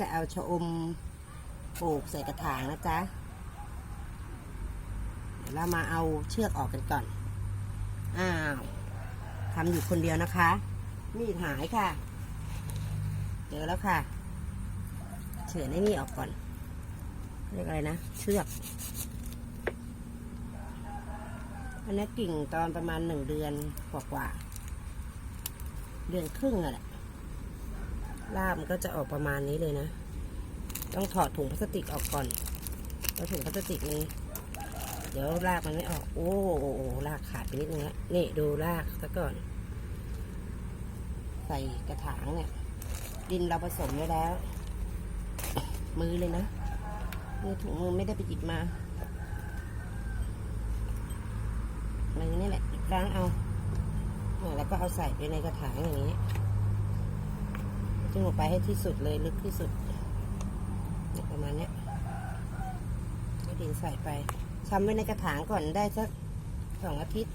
จะเอาชะอมปลูกใส่กระถางนะจ๊ะเดี๋ยวเรามาเอาเชือกออกกันก่อน อ้าวทำอยู่คนเดียวนะคะ มีดหายค่ะ เจอแล้วค่ะ เฉือนไอ้นี่ออกก่อน เรียกอะไรนะ เชือก อันนี้กิ่งตอนประมาณหนึ่งเดือนกว่าๆ เดือนครึ่งอะแหละ รามันก็จะออกประมาณนี้เลยนะ ต้องถอดถุงพลาสติกออกก่อนแล้วถุงพลาสติกนี้ เดี๋ยวรากมันไม่ออก โอ้โอ้โอ้รากขาดไปนิดนึงล้วนี่ดูรากซะก่อน ใส่กระถางเนี่ย ดินเราผสมไว้แล้ว มือเลยนะนี่ถุงมือไม่ได้ไปหยิบมามือนี่แหละล้างเอาแล้วก็เอาใส่ไปในกระถางอย่างนี้ จึงลงไปให้ที่สุดเลยลึกที่สุดประมาณนี้ยก็ดินใส่ไปทำไว้ในกระถางก่อนได้สักสองอาทิตย์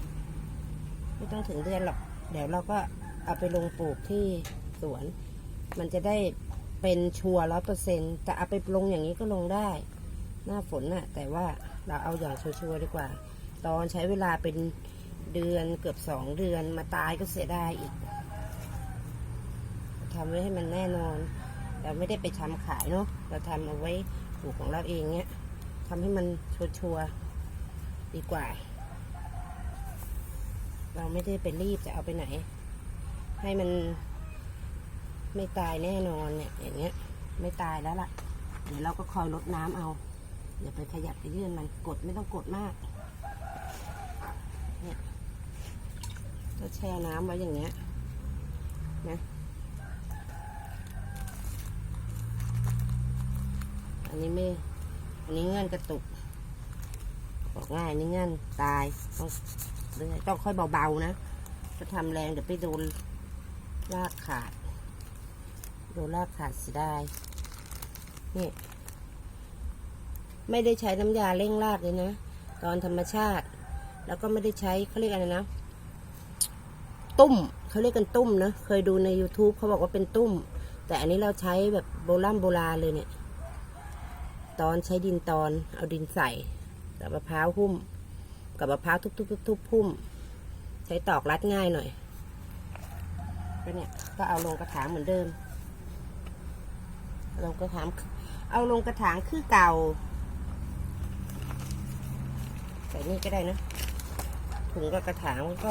ไม่ต้องถึงเดือนหรอก เดี๋ยวเราก็เอาไปลงปลูกที่สวน มันจะได้เป็นชัวร้อยเปอร์เซ็นต์แต่เอาไปลงอย่างนี้ก็ลงได้ หน้าฝนน่ะ แต่ว่าเราเอาอย่างชัวร์ดีกว่า ตอนใช้เวลาเป็นเดือนเกือบสองเดือนมาตายก็เสียดายอีก ทำไว้ให้มันแน่นอน เราไม่ได้ไปทำขายเนาะเราทำเอาไว้ปลูกของเราเองเนี้ยทำให้มันชัวร์ดีกว่า เราไม่ได้ไปรีบจะเอาไปไหน ให้มันไม่ตายแน่นอนเนี่ย อย่างเงี้ย ไม่ตายแล้วล่ะ เดี๋ยวเราก็คอยลดน้ำเอาอย่าไปขยับไปยื่นมันกดไม่ต้องกดมาก เนี่ยก็แช่น้ำไว้อย่างเงี้ยนะ นนี้ไม่ อันนี้เงื่อนกระตุก บอกง่ายนี่เงื่อนตาย ต้องต้องค่อยเบาๆนะถ้าทำแรงเดี๋ยวไปโดนรากขาด โดนรากขาดเสียดายนี่ ไม่ได้ใช้น้ำยาเร่งรากเลยนะ ตอนธรรมชาติ แล้วก็ไม่ได้ใช้เขาเรียกอะไรนะ ตุ้ม เขาเรียกกันตุ้มนะ เคยดูใน YouTube เขาบอกว่าเป็นตุ้ม แต่อันนี้เราใช้แบบโบราณโบราณเลยเนี่ย ตอนใช้ดินตอนเอาดินใส่กับมะพร้าวหุ้ม กับมะพร้าวทุบๆๆๆหุ้มใช้ตอกรัดง่ายหน่อยก็เนี่ยก็เอาลงกระถางเหมือนเดิมลงกระถางเอาลงกระถางคือเก่าใส่นี่ก็ได้นะถุงกับกระถางมันก็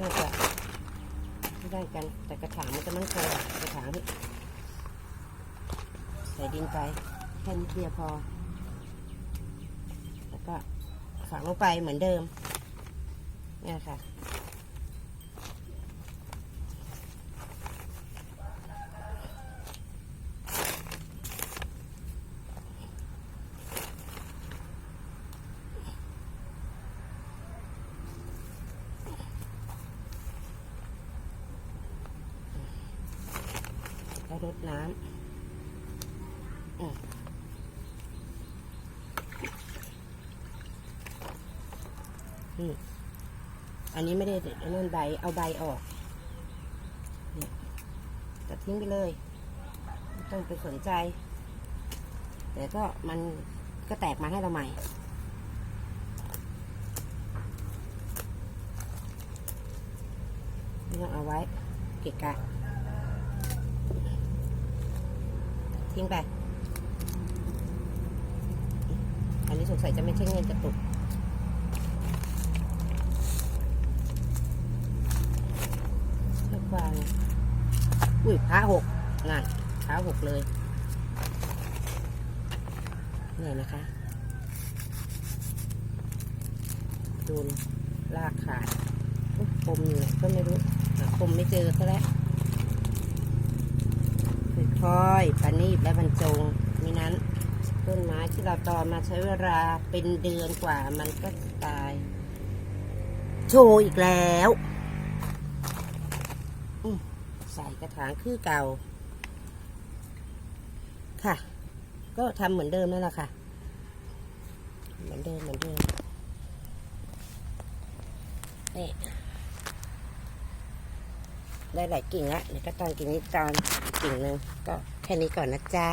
น่าจะไม่ได้กันแต่กระถางมันจะมั่นคงกว่ากระถางที่ใส่ดินไป แค่นิดเดียวพอ แล้วก็ฝังลงไปเหมือนเดิมเนี่ยค่ะแล้วรดน้ำ อันนี้ไม่ได้อันนั่นใบ เอาใบออกเนี่ยตัดทิ้งไปเลยไม่ต้องไปสนใจ แต่ก็มันก็แตกมาให้เราใหม่ไม่ต้องเอาไว้เกะกะทิ้งไป อันนี้สงสัยจะไม่ใช่เงินกระตุก เชือกฟาง อุ้ยพระหกงานพระหกเลยเนี่ยนะคะดูนลากขาดคมอยู่ไหนก็ไม่รู้คมไม่เจอก็แล้วค่อยๆประณีตและบรรจงมินั้นต้นไม้ที่เราตอนมาใช้เวลาเป็นเดือนกว่ามันก็ตาย โชว์อีกแล้ว อืม ใส่กระถางคือเก่า ค่ะ ก็ทำเหมือนเดิมนั่นแหละค่ะ เหมือนเดิมเหมือนเดิมนี่ได้หลายกิ่งละเดี๋ยวก็ตอนกิ่งนี้ตอนกกิ่งหนึ่งก็แค่นี้ก่อนนะจ๊ะ